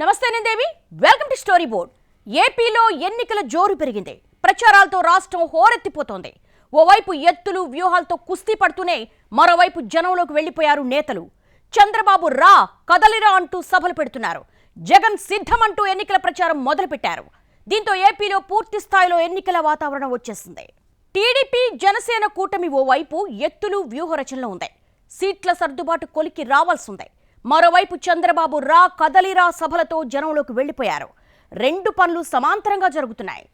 నమస్తే నందేవి. Welcome to story board ఏపీలో ఎన్నికల జోరు పెరిగింది. ప్రచారాలతో రాష్ట్రం హోరెత్తిపోతోంది. ఓవైపు ఎత్తులు వ్యూహాలతో కుస్తీ పడుతూనే మరోవైపు జనంలోకి వెళ్ళిపోయారు నేతలు. చంద్రబాబు రా కదలిరా అంటూ సభలు పెడుతున్నారు. జగన్ సిద్ధమంటూ ఎన్నికల ప్రచారం మొదలుపెట్టారు. దీంతో ఏపీలో పూర్తి స్థాయిలో ఎన్నికల వాతావరణం వచ్చేసింది. టీడీపీ జనసేన కూటమి ఓవైపు ఎత్తులు వ్యూహరచనలో ఉంది సీట్ల సర్దుబాటు కొలికి రావాల్సిందే మరోవైపు చంద్రబాబు రా కదలిరా సభలతో జనంలోకి వెళ్ళిపోయారు రెండు పనులు సమాంతరంగా జరుగుతున్నాయి.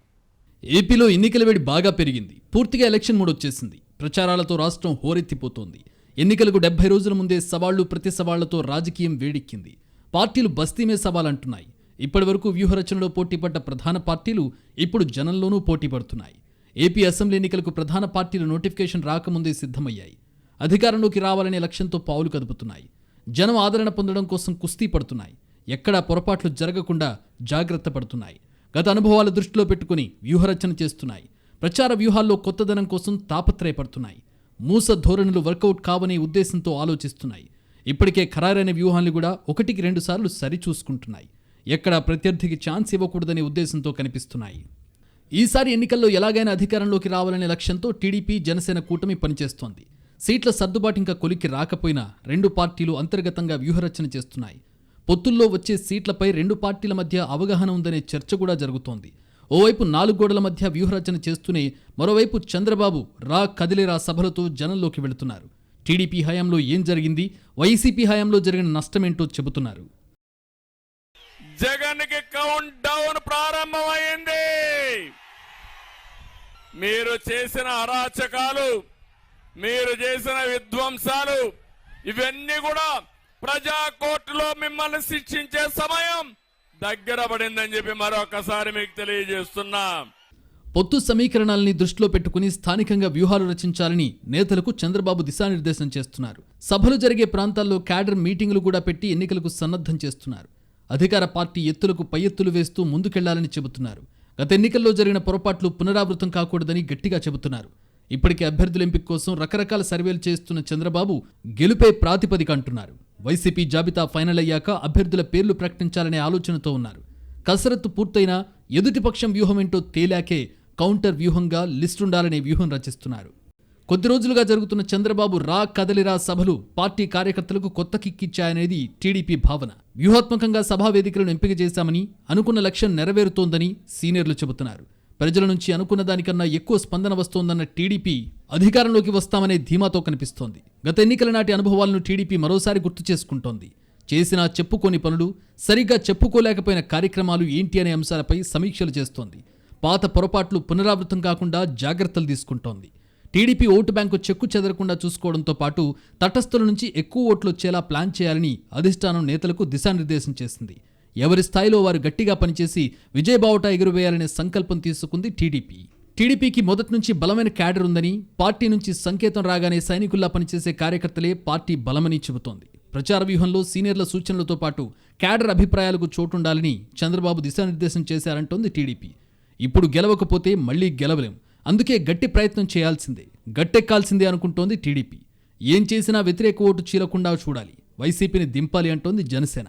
ఏపీలో ఎన్నికల వేడి బాగా పెరిగింది. పూర్తిగా ఎలక్షన్ మూడ్ వచ్చేసింది. ప్రచారాలతో రాష్ట్రం హోరెత్తిపోతోంది. ఎన్నికలకు డెబ్బై రోజుల ముందే సవాళ్ళు ప్రతి సవాళ్ళతో రాజకీయం వేడెక్కింది. పార్టీలు బస్తీమే సవాలంటున్నాయి. ఇప్పటివరకు వ్యూహరచనలో పోటీపడ్డ ప్రధాన పార్టీలు ఇప్పుడు జనంలోనూ పోటీ పడుతున్నాయి ఏపీ అసెంబ్లీ ఎన్నికలకు ప్రధాన పార్టీలు నోటిఫికేషన్ రాకముందే సిద్ధమయ్యాయి. అధికారంలోకి రావాలనే లక్ష్యంతో పావులు కదుపుతున్నాయి. జనం ఆదరణ పొందడం కోసం కుస్తీ పడుతున్నాయి. ఎక్కడా పొరపాట్లు జరగకుండా జాగ్రత్త పడుతున్నాయి. గత అనుభవాల దృష్టిలో పెట్టుకుని వ్యూహరచన చేస్తున్నాయి. ప్రచార వ్యూహాల్లో కొత్తదనం కోసం తాపత్రయపడుతున్నాయి. మూస ధోరణులు వర్కౌట్ కావనే ఉద్దేశంతో ఆలోచిస్తున్నాయి. ఇప్పటికే ఖరారైన వ్యూహాన్ని కూడా ఒకటికి రెండు సార్లు సరిచూసుకుంటున్నాయి. ఎక్కడా ప్రత్యర్థికి ఛాన్స్ ఇవ్వకూడదనే ఉద్దేశంతో కనిపిస్తున్నాయి. ఈసారి ఎన్నికల్లో ఎలాగైనా అధికారంలోకి రావాలనే లక్ష్యంతో టీడీపీ జనసేన కూటమి పనిచేస్తోంది. సీట్ల సర్దుబాటు ఇంకా కొలిక్కి రాకపోయినా రెండు పార్టీలు అంతర్గతంగా వ్యూహరచన చేస్తున్నాయి. పొత్తుల్లో వచ్చే సీట్లపై రెండు పార్టీల మధ్య అవగాహన ఉందనే చర్చ కూడా జరుగుతోంది. ఓవైపు నాలుగు గోడల మధ్య వ్యూహరచన చేస్తూనే మరోవైపు చంద్రబాబు రా కదిలేరా సభలతో జనంలోకి వెళుతున్నారు. టీడీపీ హయాంలో ఏం జరిగింది? వైసీపీ హయాంలో జరిగిన నష్టమేంటో చెబుతున్నారు. జగన్కి కౌంట్ డౌన్ ప్రారంభమైంది. మీరు చేసిన అరాచకాలు మీరు చేసిన విధ్వంసాలు ఇవన్నీ కూడా ప్రజా కోర్టులో మిమ్మల్ని శిక్షించే సమయం దగ్గర పడిందని చెప్పి మరొకసారి మీకు తెలియజేస్తున్నా. పొత్తు సమీకరణాలని దృష్టిలో పెట్టుకుని స్థానికంగా వ్యూహాలు రచించాలని నేతలకు చంద్రబాబు దిశానిర్దేశం చేస్తున్నారు. సభలు జరిగే ప్రాంతాల్లో క్యాడర్ మీటింగులు కూడా పెట్టి ఎన్నికలకు సన్నద్ధం చేస్తున్నారు. అధికార పార్టీ ఎత్తులకు పై ఎత్తులు వేస్తూ ముందుకెళ్ళాలని చెబుతున్నారు. గత ఎన్నికల్లో జరిగిన పొరపాట్లు పునరావృతం కాకూడదని గట్టిగా చెబుతున్నారు. ఇప్పటికే అభ్యర్థుల ఎంపిక కోసం రకరకాల సర్వేలు చేస్తున్న చంద్రబాబు గెలుపే ప్రాతిపదిక అంటున్నారు. వైసీపీ జాబితా ఫైనల్ అయ్యాక అభ్యర్థుల పేర్లు ప్రకటించాలనే ఆలోచనతో ఉన్నారు. కసరత్తు పూర్తయినా ఎదుటిపక్షం వ్యూహమేంటో తేలాకే కౌంటర్ వ్యూహంగా లిస్టుండాలనే వ్యూహం రచిస్తున్నారు. కొద్ది రోజులుగా జరుగుతున్న చంద్రబాబు రా కదలిరా సభలు పార్టీ కార్యకర్తలకు కొత్త కిక్కిచ్చాయనేది టీడీపీ భావన. వ్యూహాత్మకంగా సభా వేదికలను ఎంపిక చేశామని అనుకున్న లక్ష్యం నెరవేరుతోందని సీనియర్లు చెబుతున్నారు. ప్రజల నుంచి అనుకున్న దానికన్నా ఎక్కువ స్పందన వస్తోందన్న టీడీపీ అధికారంలోకి వస్తామనే ధీమాతో కనిపిస్తోంది. గత ఎన్నికల నాటి అనుభవాలను టీడీపీ మరోసారి గుర్తు చేసుకుంటోంది. చేసిన చెప్పుకోని పనులు సరిగ్గా చెప్పుకోలేకపోయిన కార్యక్రమాలు ఏంటి అనే అంశాలపై సమీక్షలు చేస్తోంది. పాత పొరపాట్లు పునరావృతం కాకుండా జాగ్రత్తలు తీసుకుంటోంది. టీడీపీ ఓటు బ్యాంకు చెక్కు చెదరకుండా చూసుకోవడంతో పాటు తటస్థుల నుంచి ఎక్కువ ఓట్లు వచ్చేలా ప్లాన్ చేయాలని అధిష్టానం నేతలకు దిశానిర్దేశం చేసింది. ఎవరి స్థాయిలో వారు గట్టిగా పనిచేసి విజయబావుట ఎగురవేయాలనే సంకల్పం తీసుకుంది టీడీపీ. టీడీపీకి మొదటి నుంచి బలమైన క్యాడర్ ఉందని పార్టీ నుంచి సంకేతం రాగానే సైనికుల్లా పనిచేసే కార్యకర్తలే పార్టీ బలమని చెబుతోంది. ప్రచార వ్యూహంలో సీనియర్ల సూచనలతో పాటు క్యాడర్ అభిప్రాయాలకు చోటుండాలని చంద్రబాబు దిశానిర్దేశం చేశారంటోంది టీడీపీ. ఇప్పుడు గెలవకపోతే మళ్ళీ గెలవలేం. అందుకే గట్టి ప్రయత్నం చేయాల్సిందే. గట్టెక్కాల్సిందే అనుకుంటోంది టీడీపీ. ఏం చేసినా వ్యతిరేక ఓటు చీలకుండా చూడాలి. వైసీపీని దింపాలి అంటోంది జనసేన.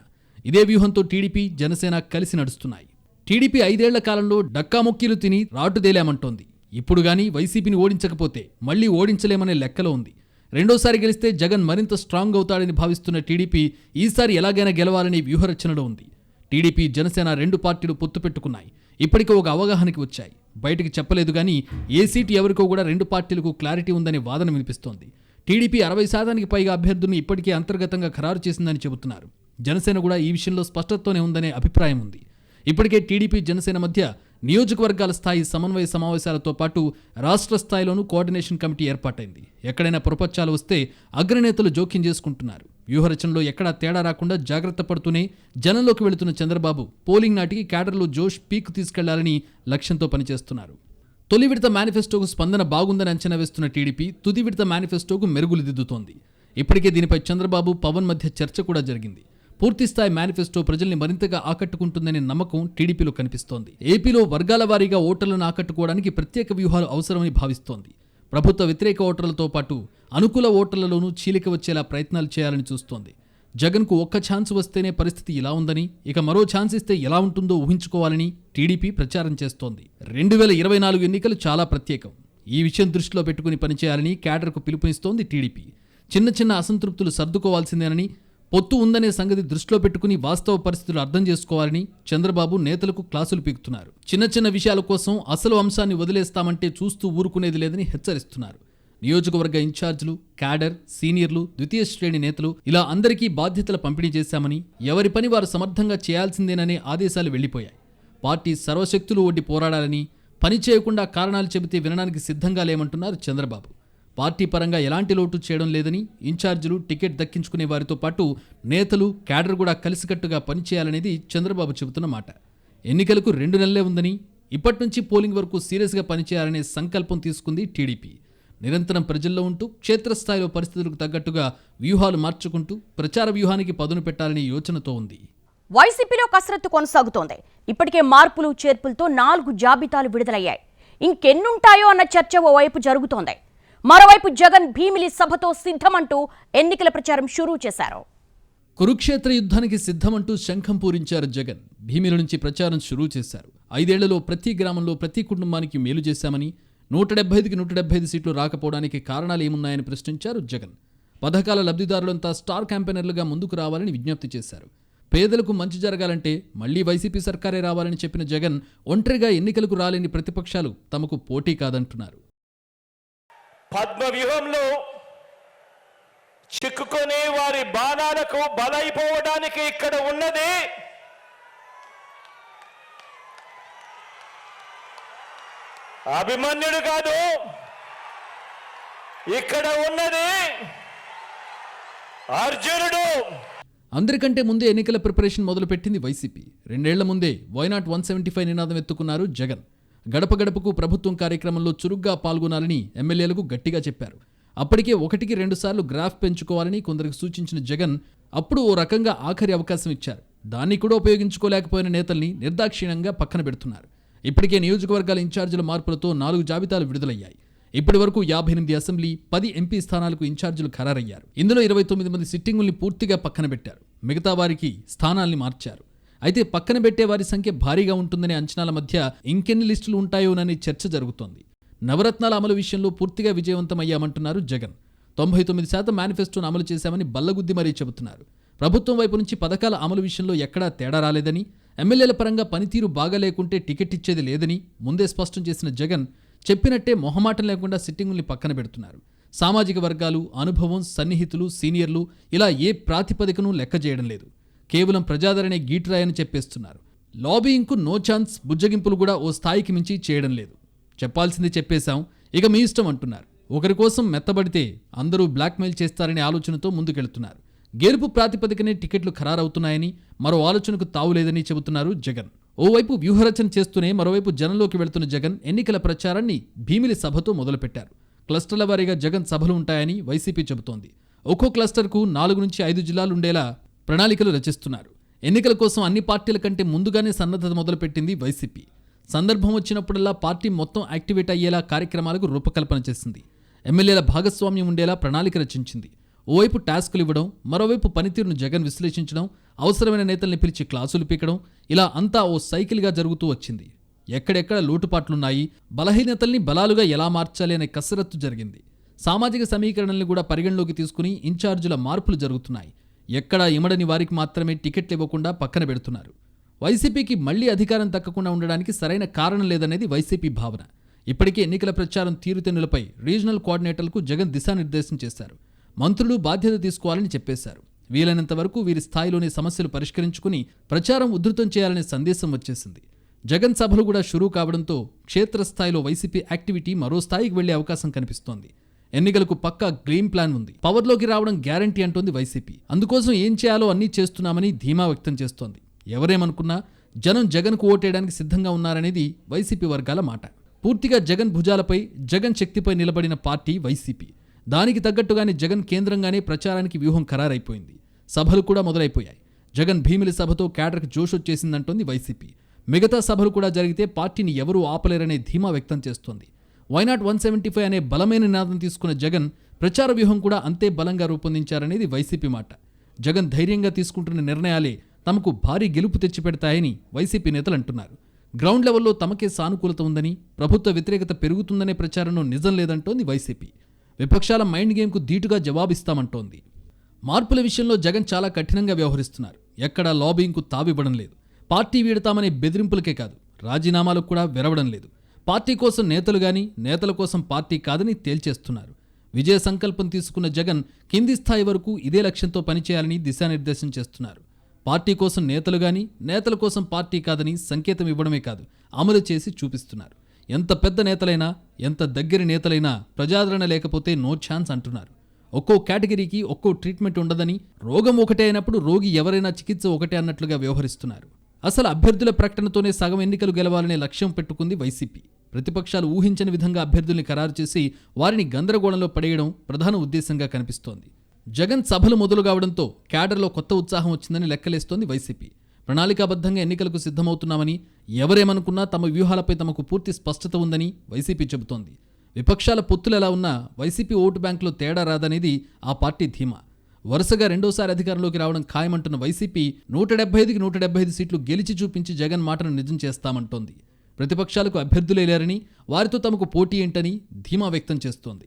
ఇదే వ్యూహంతో టీడీపీ జనసేన కలిసి నడుస్తున్నాయి. టీడీపీ ఐదేళ్ళ కాలంలో డక్కాముక్కీలు తిని రాటుదేలామంటోంది ఇప్పుడు గాని వైసీపీని ఓడించకపోతే మళ్ళీ ఓడించలేమనే లెక్కలో ఉంది. రెండోసారి గెలిస్తే జగన్ మరింత స్ట్రాంగ్ అవుతాడని భావిస్తున్న టీడీపీ ఈసారి ఎలాగైనా గెలవాలని వ్యూహరచనలో ఉంది. టీడీపీ జనసేన రెండు పార్టీలు పొత్తు పెట్టుకున్నాయి. ఇప్పటికే ఒక అవగాహనకి వచ్చాయి. బయటికి చెప్పలేదు కానీ ఏ సీటు ఎవరికో కూడా రెండు పార్టీలకు క్లారిటీ ఉందనే వాదన వినిపిస్తోంది. టీడీపీ అరవై శాతానికి పైగా అభ్యర్థులను ఇప్పటికే అంతర్గతంగా ఖరారు చేసిందని చెబుతున్నారు. జనసేన కూడా ఈ విషయంలో స్పష్టతతోనే ఉందనే అభిప్రాయం ఉంది. ఇప్పటికే టీడీపీ జనసేన మధ్య నియోజకవర్గాల స్థాయి సమన్వయ సమావేశాలతో పాటు రాష్ట్ర స్థాయిలోనూ కోఆర్డినేషన్ కమిటీ ఏర్పాటైంది. ఎక్కడైనా పొరపచ్చాలు వస్తే అగ్రనేతలు జోక్యం చేసుకుంటున్నారు. వ్యూహరచనలో ఎక్కడా తేడా రాకుండా జాగ్రత్త పడుతూనే జనంలోకి వెళుతున్న చంద్రబాబు పోలింగ్ నాటికి క్యాడర్లో జోష్ పీక్ తీసుకెళ్ళాలని లక్ష్యంతో పనిచేస్తున్నారు. తొలి విడత మేనిఫెస్టోకు స్పందన బాగుందని అంచనా వేస్తున్న టీడీపీ తుది విడత మేనిఫెస్టోకు మెరుగులు దిద్దుతోంది. ఇప్పటికే దీనిపై చంద్రబాబు పవన్ మధ్య చర్చ కూడా జరిగింది. పూర్తిస్థాయి మేనిఫెస్టో ప్రజల్ని మరింతగా ఆకట్టుకుంటుందనే నమ్మకం టీడీపీలో కనిపిస్తోంది. ఏపీలో వర్గాల వారీగా ఓటర్లను ఆకట్టుకోవడానికి ప్రత్యేక వ్యూహాలు అవసరమని భావిస్తోంది. ప్రభుత్వ వ్యతిరేక ఓటర్లతో పాటు అనుకూల ఓటర్లలోనూ చీలిక వచ్చేలా ప్రయత్నాలు చేయాలని చూస్తోంది. జగన్కు ఒక్క ఛాన్స్ వస్తేనే పరిస్థితి ఇలా ఉందని ఇక మరో ఛాన్స్ ఇస్తే ఎలా ఉంటుందో ఊహించుకోవాలని టీడీపీ ప్రచారం చేస్తోంది. రెండు వేల ఇరవై నాలుగు ఎన్నికలు చాలా ప్రత్యేకం. ఈ విషయం దృష్టిలో పెట్టుకుని పనిచేయాలని క్యాడర్కు పిలుపునిస్తోంది టీడీపీ. చిన్న చిన్న అసంతృప్తులు సర్దుకోవాల్సిందేనని పొత్తు ఉందనే సంగతి దృష్టిలో పెట్టుకుని వాస్తవ పరిస్థితులు అర్థం చేసుకోవాలని చంద్రబాబు నేతలకు క్లాసులు పీకుతున్నారు. చిన్న చిన్న విషయాల కోసం అసలు అంశాన్ని వదిలేస్తామంటే చూస్తూ ఊరుకునేది లేదని హెచ్చరిస్తున్నారు. నియోజకవర్గ ఇన్ఛార్జీలు క్యాడర్ సీనియర్లు ద్వితీయ శ్రేణి నేతలు ఇలా అందరికీ బాధ్యతలు పంపిణీ చేశామని ఎవరి పని వారు సమర్థంగా చేయాల్సిందేననే ఆదేశాలు వెళ్ళిపోయాయి పార్టీ సర్వశక్తులు ఒడ్డి పోరాడాలని పని చేయకుండా కారణాలు చెబితే వినడానికి సిద్ధంగా లేమంటున్నారు చంద్రబాబు. పార్టీ పరంగా ఎలాంటి లోటు చేయడం లేదని ఇన్ఛార్జీలు టికెట్ దక్కించుకునే వారితో పాటు నేతలు క్యాడర్ కూడా కలిసికట్టుగా పనిచేయాలనేది చంద్రబాబు చెబుతున్న మాట. ఎన్నికలకు రెండు నెలలే ఉందని ఇప్పటి నుంచి పోలింగ్ వరకు సీరియస్గా పనిచేయాలనే సంకల్పం తీసుకుంది టీడీపీ. నిరంతరం ప్రజల్లో ఉంటూ క్షేత్రస్థాయిలో పరిస్థితులకు తగ్గట్టుగా వ్యూహాలు మార్చుకుంటూ ప్రచార వ్యూహానికి పదును పెట్టాలనే యోచనతో ఉంది. వైసీపీలో కసరత్తు కొనసాగుతోంది. ఇప్పటికే మార్పులు చేర్పులతో నాలుగు జాబితాలు విడుదలయ్యాయి. ఇంకెన్నుంటాయో అన్న చర్చ ఓవైపు జరుగుతోంది. మరోవైపు జగన్ భీమిలి సభతో సిద్ధమంటూ ఎన్నికల ప్రచారం షురూ చేశారు. కురుక్షేత్ర యుద్ధానికి సిద్ధమంటూ శంఖం పూరించారు జగన్. భీమిల నుంచి ప్రచారం షురూ చేశారు. ఐదేళ్ళలో ప్రతి గ్రామంలో ప్రతి కుటుంబానికి మేలు చేశామని నూట డెబ్బై ఐదుకి నూట డెబ్బై ఐదు సీట్లు రాకపోవడానికి కారణాలు ఏమున్నాయని ప్రశ్నించారు జగన్. పథకాల లబ్ధిదారులంతా స్టార్ క్యాంపెయినర్లుగా ముందుకు రావాలని విజ్ఞప్తి చేశారు. పేదలకు మంచి జరగాలంటే మళ్ళీ వైసీపీ సర్కారే రావాలని చెప్పిన జగన్ ఒంటరిగా ఎన్నికలకు రాలేని ప్రతిపక్షాలు తమకు పోటీ కాదంటున్నారు. పద్మ వ్యూహంలో చిక్కుకొని వారి బాణాలకు బలైపోవడానికి ఇక్కడ ఉన్నది అభిమన్యుడు కాదు. ఇక్కడ ఉన్నది అర్జునుడు. అందరికంటే ముందే ఎన్నికల ప్రిపరేషన్ మొదలుపెట్టింది వైసీపీ. రెండేళ్ళ ముందే వైనాట్ వన్ సెవెంటీ ఫైవ్ నినాదం ఎత్తుకున్నారు జగన్. గడప గడపకు ప్రభుత్వం కార్యక్రమంలో చురుగ్గా పాల్గొనాలని ఎమ్మెల్యేలకు గట్టిగా చెప్పారు. అప్పటికే ఒకటికి రెండు సార్లు గ్రాఫ్ పెంచుకోవాలని కొందరికి సూచించిన జగన్ అప్పుడు ఓ రకంగా ఆఖరి అవకాశం ఇచ్చారు. దాన్ని కూడా ఉపయోగించుకోలేకపోయిన నేతల్ని నిర్దాక్షిణ్యంగా పక్కన పెడుతున్నారు. ఇప్పటికే నియోజకవర్గాల ఇన్ఛార్జీల మార్పులతో నాలుగు జాబితాలు విడుదలయ్యాయి. ఇప్పటి వరకు యాభై ఎనిమిది అసెంబ్లీ పది ఎంపీ స్థానాలకు ఇన్ఛార్జీలు ఖరారయ్యారు. ఇందులో ఇరవై తొమ్మిది మంది సిట్టింగుల్ని పూర్తిగా పక్కన పెట్టారు. మిగతా వారికి స్థానాల్ని మార్చారు. అయితే పక్కన పెట్టే వారి సంఖ్య భారీగా ఉంటుందనే అంచనాల మధ్య ఇంకెన్ని లిస్టులు ఉంటాయోనని చర్చ జరుగుతోంది. నవరత్నాల అమలు విషయంలో పూర్తిగా విజయవంతమయ్యామంటున్నారు జగన్. తొంభై తొమ్మిది శాతం మేనిఫెస్టోను అమలు చేశామని బల్లగుద్ది మరీ చెబుతున్నారు. ప్రభుత్వం వైపు నుంచి పథకాల అమలు విషయంలో ఎక్కడా తేడా రాలేదని ఎమ్మెల్యేల పరంగా పనితీరు బాగా లేకుంటే టికెట్ ఇచ్చేది లేదని ముందే స్పష్టం చేసిన జగన్ చెప్పినట్టే మొహమాటం లేకుండా సిట్టింగుల్ని పక్కన పెడుతున్నారు. సామాజిక వర్గాలు అనుభవం సన్నిహితులు సీనియర్లు ఇలా ఏ ప్రాతిపదికను లెక్క చేయడం లేదు. కేవలం ప్రజాదరణే గీటురాయని చెప్పేస్తున్నారు. లాబీయింగ్కు నో ఛాన్స్ బుజ్జగింపులు కూడా ఓ స్థాయికి మించి చేయడం లేదు. చెప్పాల్సింది చెప్పేశాం. ఇక మీ ఇష్టం అంటున్నారు. ఒకరి కోసం మెత్తబడితే అందరూ బ్లాక్మెయిల్ చేస్తారనే ఆలోచనతో ముందుకెళ్తున్నారు. గెలుపు ప్రాతిపదికనే టికెట్లు ఖరారవుతున్నాయని మరో ఆలోచనకు తావులేదని చెబుతున్నారు జగన్. ఓవైపు వ్యూహరచన చేస్తూనే మరోవైపు జనంలోకి వెళుతున్న జగన్ ఎన్నికల ప్రచారాన్ని భీమిలి సభతో మొదలుపెట్టారు. క్లస్టర్ల వారీగా జగన్ సభలు ఉంటాయని వైసీపీ చెబుతోంది. ఒక్కో క్లస్టర్కు నాలుగు నుంచి ఐదు జిల్లాలు ఉండేలా ప్రణాళికలు రచిస్తున్నారు. ఎన్నికల కోసం అన్ని పార్టీల కంటే ముందుగానే సన్నద్ధత మొదలుపెట్టింది వైసీపీ. సందర్భం వచ్చినప్పుడల్లా పార్టీ మొత్తం యాక్టివేట్ అయ్యేలా కార్యక్రమాలకు రూపకల్పన చేసింది. ఎమ్మెల్యేల భాగస్వామ్యం ఉండేలా ప్రణాళిక రచించింది. ఓవైపు టాస్కులు ఇవ్వడం మరోవైపు పనితీరును జగన్ విశ్లేషించడం అవసరమైన నేతల్ని పిలిచి క్లాసులు పీకడం ఇలా అంతా ఓ సైకిల్గా జరుగుతూ వచ్చింది. ఎక్కడెక్కడ లోటుపాట్లున్నాయి బలహీనతల్ని బలాలుగా ఎలా మార్చాలి అనే కసరత్తు జరిగింది. సామాజిక సమీకరణల్ని కూడా పరిగణలోకి తీసుకుని ఇన్ఛార్జీల మార్పులు జరుగుతున్నాయి. ఎక్కడా ఇమడని వారికి మాత్రమే టికెట్లు ఇవ్వకుండా పక్కన పెడుతున్నారు. వైసీపీకి మళ్ళీ అధికారం దక్కకుండా ఉండడానికి సరైన కారణం లేదనేది వైసీపీ భావన. ఇప్పటికే ఎన్నికల ప్రచారం తీరుతెన్నులపై రీజనల్ కోఆర్డినేటర్లకు జగన్ దిశానిర్దేశం చేశారు. మంత్రులు బాధ్యత తీసుకోవాలని చెప్పేశారు. వీలైనంత వరకు వీరి స్థాయిలోనే సమస్యలు పరిష్కరించుకుని ప్రచారం ఉధృతం చేయాలనే సందేశం వచ్చేసింది. జగన్ సభలు కూడా షురూ కావడంతో క్షేత్రస్థాయిలో వైసీపీ యాక్టివిటీ మరో స్థాయికి వెళ్ళే అవకాశం కనిపిస్తోంది. ఎన్నికలకు పక్కా గ్రీన్ ప్లాన్ ఉంది. పవర్లోకి రావడం గ్యారంటీ అంటోంది వైసీపీ. అందుకోసం ఏం చేయాలో అన్నీ చేస్తున్నామని ధీమా వ్యక్తం చేస్తోంది. ఎవరేమనుకున్నా జనం జగన్కు ఓటేయడానికి సిద్ధంగా ఉన్నారనేది వైసీపీ వర్గాల మాట. పూర్తిగా జగన్ భుజాలపై జగన్ శక్తిపై నిలబడిన పార్టీ వైసీపీ. దానికి తగ్గట్టుగానే జగన్ కేంద్రంగానే ప్రచారానికి వ్యూహం ఖరారైపోయింది. సభలు కూడా మొదలైపోయాయి. జగన్ భీమిలి సభతో కేడర్కి జోష్ వచ్చేసిందంటోంది వైసీపీ. మిగతా సభలు కూడా జరిగితే పార్టీని ఎవరూ ఆపలేరనే ధీమా వ్యక్తం చేస్తోంది. వైనాట్ వన్ సెవెంటీ ఫైవ్ అనే బలమైన నినాదం తీసుకున్న జగన్ ప్రచార వ్యూహం కూడా అంతే బలంగా రూపొందించారనేది వైసీపీ మాట. జగన్ ధైర్యంగా తీసుకుంటున్న నిర్ణయాలే తమకు భారీ గెలుపు తెచ్చిపెడతాయని వైసీపీ నేతలు అంటున్నారు. గ్రౌండ్ లెవెల్లో తమకే సానుకూలత ఉందని ప్రభుత్వ వ్యతిరేకత పెరుగుతుందనే ప్రచారంలో నిజం లేదంటోంది వైసీపీ. విపక్షాల మైండ్ గేమ్కు ధీటుగా జవాబిస్తామంటోంది. మార్పుల విషయంలో జగన్ చాలా కఠినంగా వ్యవహరిస్తున్నారు. ఎక్కడా లాబింగ్కు తావివ్వడం లేదు. పార్టీ వీడతామనే బెదిరింపులకే కాదు రాజీనామాలకు కూడా విరవడం లేదు. పార్టీ కోసం నేతలు గాని నేతల కోసం పార్టీ కాదని తేల్చేస్తున్నారు. విజయ సంకల్పం తీసుకున్న జగన్ కింది స్థాయి వరకు ఇదే లక్ష్యంతో పనిచేయాలని దిశానిర్దేశం చేస్తున్నారు. పార్టీ కోసం నేతలు గాని నేతల కోసం పార్టీ కాదని సంకేతం ఇవ్వడమే కాదు అమలు చేసి చూపిస్తున్నారు. ఎంత పెద్ద నేతలైనా ఎంత దగ్గరి నేతలైనా ప్రజాదరణ లేకపోతే నో ఛాన్స్ అంటున్నారు. ఒక్కో కేటగిరీకి ఒక్కో ట్రీట్మెంట్ ఉండదని రోగం ఒకటే అయినప్పుడు రోగి ఎవరైనా చికిత్స ఒకటే అన్నట్లుగా వ్యవహరిస్తున్నారు. అసలు అభ్యర్థుల ప్రకటనతోనే సగం ఎన్నికలు గెలవాలనే లక్ష్యం పెట్టుకుంది వైసీపీ. ప్రతిపక్షాలు ఊహించని విధంగా అభ్యర్థుల్ని ఖరారు చేసి వారిని గందరగోళంలో పడేయడం ప్రధాన ఉద్దేశంగా కనిపిస్తోంది. జగన్ సభలు మొదలు కావడంతో క్యాడర్లో కొత్త ఉత్సాహం వచ్చిందని లెక్కలేస్తోంది వైసీపీ. ప్రణాళికాబద్ధంగా ఎన్నికలకు సిద్ధమవుతున్నామని ఎవరేమనుకున్నా తమ వ్యూహాలపై తమకు పూర్తి స్పష్టత ఉందని వైసీపీ చెబుతోంది. విపక్షాల పొత్తులు ఎలా ఉన్నా వైసీపీ ఓటు బ్యాంకులో తేడా రాదనేది ఆ పార్టీ ధీమా. వరుసగా రెండోసారి అధికారంలోకి రావడం ఖాయమంటున్న వైసీపీ నూట డెబ్బై ఐదుకి నూట డెబ్బై ఐదు సీట్లు గెలిచి చూపించి జగన్ మాటను నిజం చేస్తామంటోంది. ప్రతిపక్షాలకు అభ్యర్థులే లేరని వారితో తమకు పోటీ ఏంటని ధీమా వ్యక్తం చేస్తోంది.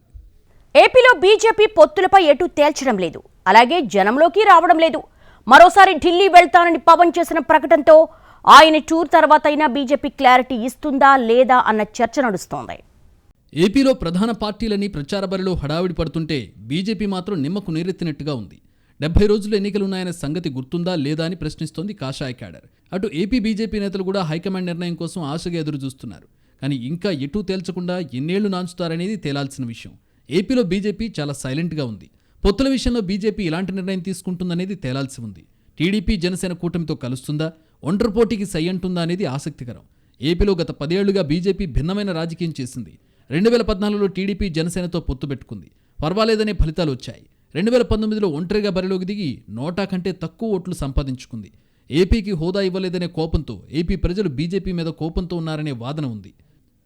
ఏపీలో బీజేపీ పొత్తులపై ఎటు తేల్చడం లేదు. అలాగే జనంలోకి రావడం లేదు. మరోసారి ఢిల్లీ వెళ్తానని పవన్ చేసిన ప్రకటనతో ఆయన టూర్ తర్వాత అయినా బీజేపీ క్లారిటీ ఇస్తుందా లేదా అన్న చర్చ నడుస్తోంది. ఏపీలో ప్రధాన పార్టీలన్నీ ప్రచార బరిలో హడావిడి పడుతుంటే బీజేపీ మాత్రం నిమ్మకు నీరెత్తినట్టుగా ఉంది. డెబ్బై రోజులు ఎన్నికలున్నాయనే సంగతి గుర్తుందా లేదా అని ప్రశ్నిస్తోంది కాషాయ క్యాడర్. అటు ఏపీ బీజేపీ నేతలు కూడా హైకమాండ్ నిర్ణయం కోసం ఆశగా ఎదురు చూస్తున్నారు. కానీ ఇంకా ఎటూ తేల్చకుండా ఎన్నేళ్ళు నాంచుతారనేది తేలాల్సిన విషయం. ఏపీలో బీజేపీ చాలా సైలెంట్గా ఉంది. పొత్తుల విషయంలో బీజేపీ ఇలాంటి నిర్ణయం తీసుకుంటుందనేది తేలాల్సి ఉంది. టీడీపీ జనసేన కూటమితో కలుస్తుందా? ఒంటరి పోటీకి సై అంటుందా అనేది ఆసక్తికరం. ఏపీలో గత పదేళ్ళుగా బీజేపీ భిన్నమైన రాజకీయం చేసింది. రెండు వేల పద్నాలుగులో టీడీపీ జనసేనతో పొత్తు పెట్టుకుంది. పర్వాలేదనే ఫలితాలు వచ్చాయి. రెండు వేల పంతొమ్మిదిలో ఒంటరిగా బరిలోకి దిగి నోటా కంటే తక్కువ ఓట్లు సంపాదించుకుంది. ఏపీకి హోదా ఇవ్వలేదనే కోపంతో ఏపీ ప్రజలు బీజేపీ మీద కోపంతో ఉన్నారనే వాదన ఉంది.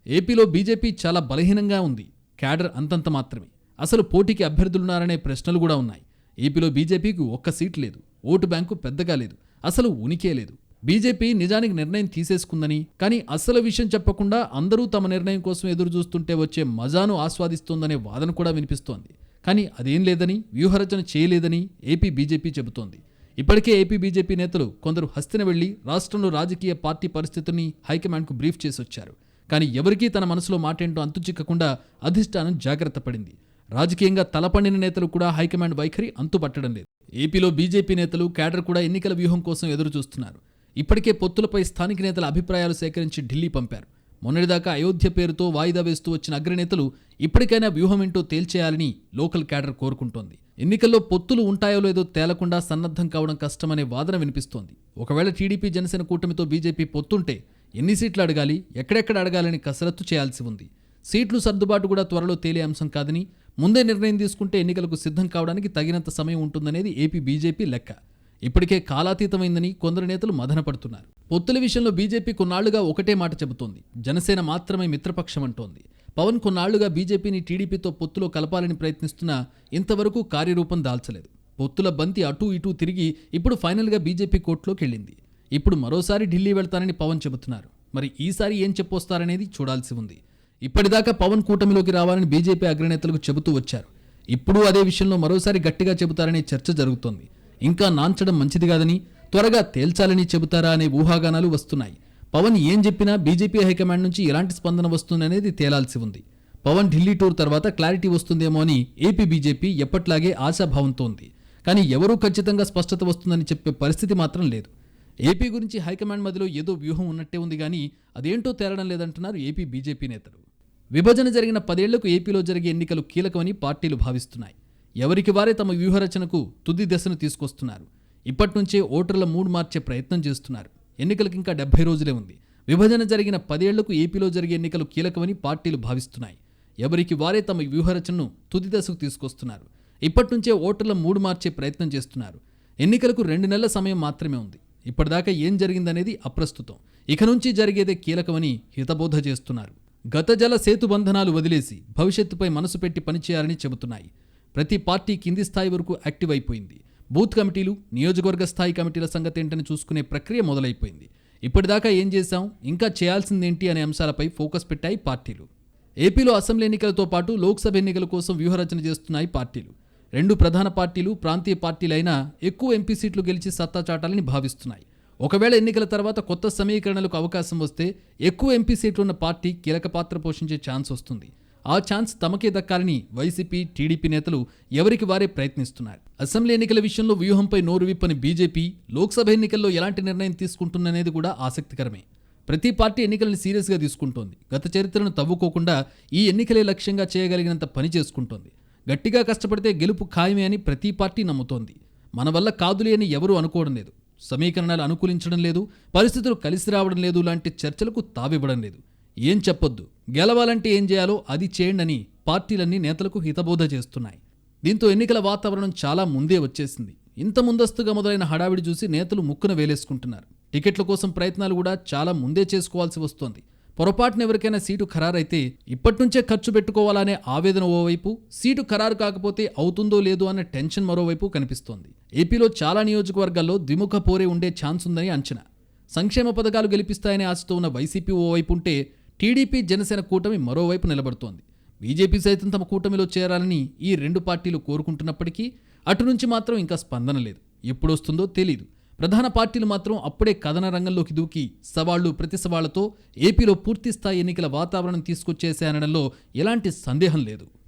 ఏపీలో బీజేపీ చాలా బలహీనంగా ఉంది క్యాడర్ అంతంత మాత్రమే. అసలు పోటీకి అభ్యర్థులున్నారనే ప్రశ్నలు కూడా ఉన్నాయి. ఏపీలో బీజేపీకి ఒక్క సీట్ లేదు ఓటు బ్యాంకు పెద్దగా లేదు అసలు ఉనికే లేదు. బీజేపీ నిజానికి నిర్ణయం తీసేసుకుందని కానీ అసలు విషయం చెప్పకుండా అందరూ తమ నిర్ణయం కోసం ఎదురు చూస్తుంటే వచ్చే మజాను ఆస్వాదిస్తోందనే వాదన కూడా వినిపిస్తోంది. కానీ అదేం లేదని వ్యూహరచన చేయలేదని ఏపీ బీజేపీ చెబుతోంది. ఇప్పటికే ఏపీ బీజేపీ నేతలు కొందరు హస్తిన వెళ్ళి రాష్ట్రంలో రాజకీయ పార్టీ పరిస్థితిని హైకమాండ్కు బ్రీఫ్ చేసి వచ్చారు కానీ ఎవరికీ తన మనసులో మాటేంటో అంతు చిక్కకుండా అధిష్టానం జాగ్రత్త పడింది. రాజకీయంగా తలపండిన నేతలు కూడా హైకమాండ్ వైఖరి అంతుపట్టడం లేదు. ఏపీలో బీజేపీ నేతలు కేడర్ కూడా ఎన్నికల వ్యూహం కోసం ఎదురు చూస్తున్నారు. ఇప్పటికే పొత్తులపై స్థానిక నేతల అభిప్రాయాలు సేకరించి ఢిల్లీ పంపారు. మొన్నటిదాకా అయోధ్య పేరుతో వాయిదా వేస్తూ వచ్చిన అగ్రనేతలు ఇప్పటికైనా వ్యూహం ఏంటో తేల్చేయాలని లోకల్ క్యాడర్ కోరుకుంటోంది. ఎన్నికల్లో పొత్తులు ఉంటాయో లేదో తేలకుండా సన్నద్ధం కావడం కష్టమనే వాదన వినిపిస్తోంది. ఒకవేళ టీడీపీ జనసేన కూటమితో బీజేపీ పొత్తుంటే ఎన్ని సీట్లు అడగాలి ఎక్కడెక్కడ అడగాలని కసరత్తు చేయాల్సి ఉంది. సీట్లు సర్దుబాటు కూడా త్వరలో తేలే అంశం కాదని ముందే నిర్ణయం తీసుకుంటే ఎన్నికలకు సిద్ధం కావడానికి తగినంత సమయం ఉంటుందనేది ఏపీ బీజేపీ లెక్క. ఇప్పటికే కాలాతీతమైందని కొందరు నేతలు మదనపడుతున్నారు పొత్తుల విషయంలో బీజేపీ కొన్నాళ్ళుగా ఒకటే మాట చెబుతోంది. జనసేన మాత్రమే మిత్రపక్షం అంటోంది పవన్ కొన్నాళ్ళుగా బీజేపీని టీడీపీతో పొత్తులో కలపాలని ప్రయత్నిస్తున్నా ఇంతవరకు కార్యరూపం దాల్చలేదు. పొత్తుల బంతి అటూ ఇటూ తిరిగి ఇప్పుడు ఫైనల్గా బీజేపీ కోర్టులోకి వెళ్ళింది. ఇప్పుడు మరోసారి ఢిల్లీ వెళ్తానని పవన్ చెబుతున్నారు. మరి ఈసారి ఏం చెప్పొస్తారనేది చూడాల్సి ఉంది. ఇప్పటిదాకా పవన్ కూటమిలోకి రావాలని బీజేపీ అగ్రనేతలకు చెబుతూ వచ్చారు. ఇప్పుడు అదే విషయంలో మరోసారి గట్టిగా చెబుతారనే చర్చ జరుగుతోంది. ఇంకా నాంచడం మంచిది కాదని త్వరగా తేల్చాలని చెబుతారా అనే ఊహాగానాలు వస్తున్నాయి. పవన్ ఏం చెప్పినా బీజేపీ హైకమాండ్ నుంచి ఎలాంటి స్పందన వస్తుందనేది తేలాల్సి ఉంది. పవన్ ఢిల్లీ టూర్ తర్వాత క్లారిటీ వస్తుందేమో అని ఏపీ బీజేపీ ఎప్పట్లాగే ఆశాభావంతో ఉంది. కానీ ఎవరూ ఖచ్చితంగా స్పష్టత వస్తుందని చెప్పే పరిస్థితి మాత్రం లేదు. ఏపీ గురించి హైకమాండ్ మధ్యలో ఏదో వ్యూహం ఉన్నట్టే ఉంది కానీ అదేంటో తేలడం లేదంటున్నారు ఏపీ బీజేపీ నేతలు. విభజన జరిగిన పదేళ్ళకు ఏపీలో జరిగే ఎన్నికలు కీలకమని పార్టీలు భావిస్తున్నాయి. ఎవరికి వారే తమ వ్యూహరచనకు తుది దశను తీసుకొస్తున్నారు. ఇప్పటి నుంచే ఓటర్ల మూడ్ మార్చే ప్రయత్నం చేస్తున్నారు. ఎన్నికలకు ఇంకా డెబ్బై రోజులే ఉంది. విభజన జరిగిన పదేళ్ళకు ఏపీలో జరిగే ఎన్నికలు కీలకమని పార్టీలు భావిస్తున్నాయి. ఎవరికి వారే తమ వ్యూహరచనను తుది దశకు తీసుకొస్తున్నారు. ఇప్పటి నుంచే ఓటర్ల మూడు మార్చే ప్రయత్నం చేస్తున్నారు. ఎన్నికలకు రెండు నెలల సమయం మాత్రమే ఉంది. ఇప్పటిదాకా ఏం జరిగిందనేది అప్రస్తుతం. ఇక నుంచి జరిగేదే కీలకమని హితబోధ చేస్తున్నారు. గత జల సేతుబంధనాలు వదిలేసి భవిష్యత్తుపై మనసు పెట్టి పనిచేయాలని చెబుతున్నాయి. ప్రతి పార్టీ కింది స్థాయి వరకు యాక్టివ్ అయిపోయింది. బూత్ కమిటీలు నియోజకవర్గ స్థాయి కమిటీల సంగతి ఏంటని చూసుకునే ప్రక్రియ మొదలైపోయింది. ఇప్పటిదాకా ఏం చేశాం? ఇంకా చేయాల్సిందేంటి అనే అంశాలపై ఫోకస్ పెట్టాయి పార్టీలు. ఏపీలో అసెంబ్లీ ఎన్నికలతో పాటు లోక్సభ ఎన్నికల కోసం వ్యూహరచన చేస్తున్నాయి పార్టీలు. రెండు ప్రధాన పార్టీలు ప్రాంతీయ పార్టీలైనా ఎక్కువ ఎంపీ సీట్లు గెలిచి సత్తా చాటాలని భావిస్తున్నాయి. ఒకవేళ ఎన్నికల తర్వాత కొత్త సమీకరణలకు అవకాశం వస్తే ఎక్కువ ఎంపీ సీట్లున్న పార్టీ కీలక పాత్ర పోషించే ఛాన్స్ వస్తుంది. ఆ ఛాన్స్ తమకే దక్కాలని వైసీపీ టీడీపీ నేతలు ఎవరికి వారే ప్రయత్నిస్తున్నారు. అసెంబ్లీ ఎన్నికల విషయంలో వ్యూహంపై నోరు విప్పని బీజేపీ లోక్సభ ఎన్నికల్లో ఎలాంటి నిర్ణయం తీసుకుంటుందనేది కూడా ఆసక్తికరమే. ప్రతి పార్టీ ఎన్నికలను సీరియస్గా తీసుకుంటోంది. గత చరిత్రను తవ్వుకోకుండా ఈ ఎన్నికలే లక్ష్యంగా చేయగలిగినంత పని చేసుకుంటోంది. గట్టిగా కష్టపడితే గెలుపు ఖాయమే అని ప్రతి పార్టీ నమ్ముతోంది. మన వల్ల కాదులే అని ఎవరూ అనుకోవడం లేదు. సమీకరణాలు అనుకూలించడం లేదు. పరిస్థితులు కలిసి రావడం లేదు. లాంటి చర్చలకు తావివ్వడం లేదు. ఏం చెప్పొద్దు? గెలవాలంటే ఏం చేయాలో అది చేయండి పార్టీలన్నీ నేతలకు హితబోధ చేస్తున్నాయి. దీంతో ఎన్నికల వాతావరణం చాలా ముందే వచ్చేసింది. ఇంత ముందస్తుగా మొదలైన హడావిడి చూసి నేతలు ముక్కున వేలేసుకుంటున్నారు. టికెట్ల కోసం ప్రయత్నాలు కూడా చాలా ముందే చేసుకోవాల్సి వస్తోంది. పొరపాటున ఎవరికైనా సీటు ఖరారైతే ఇప్పటినుంచే ఖర్చు పెట్టుకోవాలనే ఆవేదన ఓవైపు సీటు ఖరారు కాకపోతే అవుతుందో లేదో అన్న టెన్షన్ మరోవైపు కనిపిస్తోంది. ఏపీలో చాలా నియోజకవర్గాల్లో ద్విముఖ పోరే ఉండే ఛాన్స్ ఉందని అంచనా. సంక్షేమ పథకాలు గెలిపిస్తాయనే ఆశతో ఉన్న వైసీపీ ఓవైపు ఉంటే టీడీపీ జనసేన కూటమి మరోవైపు నిలబడుతోంది. బీజేపీ సైతం తమ కూటమిలో చేరాలని ఈ రెండు పార్టీలు కోరుకుంటున్నప్పటికీ అటు నుంచి మాత్రం ఇంకా స్పందన లేదు. ఎప్పుడొస్తుందో తెలీదు. ప్రధాన పార్టీలు మాత్రం అప్పుడే కథన రంగంలోకి దూకి సవాళ్ళు ప్రతి సవాళ్ళతో ఏపీలో పూర్తిస్థాయి ఎన్నికల వాతావరణం తీసుకొచ్చేసే అనడంలో ఎలాంటి సందేహం లేదు.